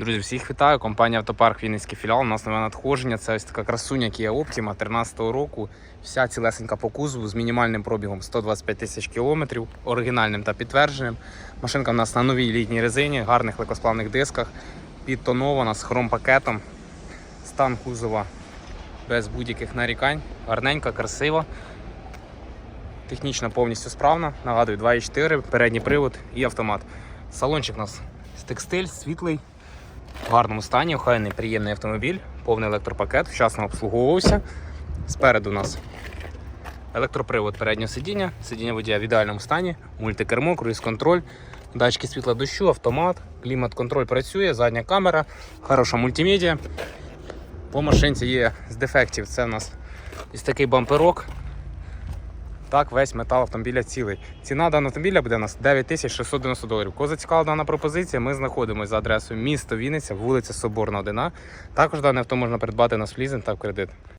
Друзі, всіх вітаю. Компанія Автопарк Вінницький філіал. У нас нове надходження. Це ось така красуня Kia Optima 13-го року. Вся цілесенька по кузову з мінімальним пробігом 125 тисяч кілометрів, оригінальним та підтвердженим. Машинка в нас на новій літній резині, гарних легкосплавних дисках, підтонована з хромпакетом. Стан кузова без будь-яких нарікань. Гарненька, красива. Технічно повністю справна. Нагадую, 2.4, передній привод і автомат. Салончик у нас з текстиль, світлий, в гарному стані, охайний, приємний автомобіль, повний електропакет, вчасно обслуговувався. Спереду у нас електропривод переднього сидіння, сидіння водія в ідеальному стані, мультикермо, круїз-контроль, датчики світла дощу, автомат, клімат-контроль працює, задня камера, хороша мультимедіа. По машинці є з дефектів. Це у нас ось такий бамперок. Так, весь метал автомобіля цілий. Ціна даного автомобіля буде у нас 9690 доларів. Кого зацікавила дана пропозиція, ми знаходимося за адресою місто Вінниця, вулиця Соборна 1. Також дане авто можна придбати на в та в кредит.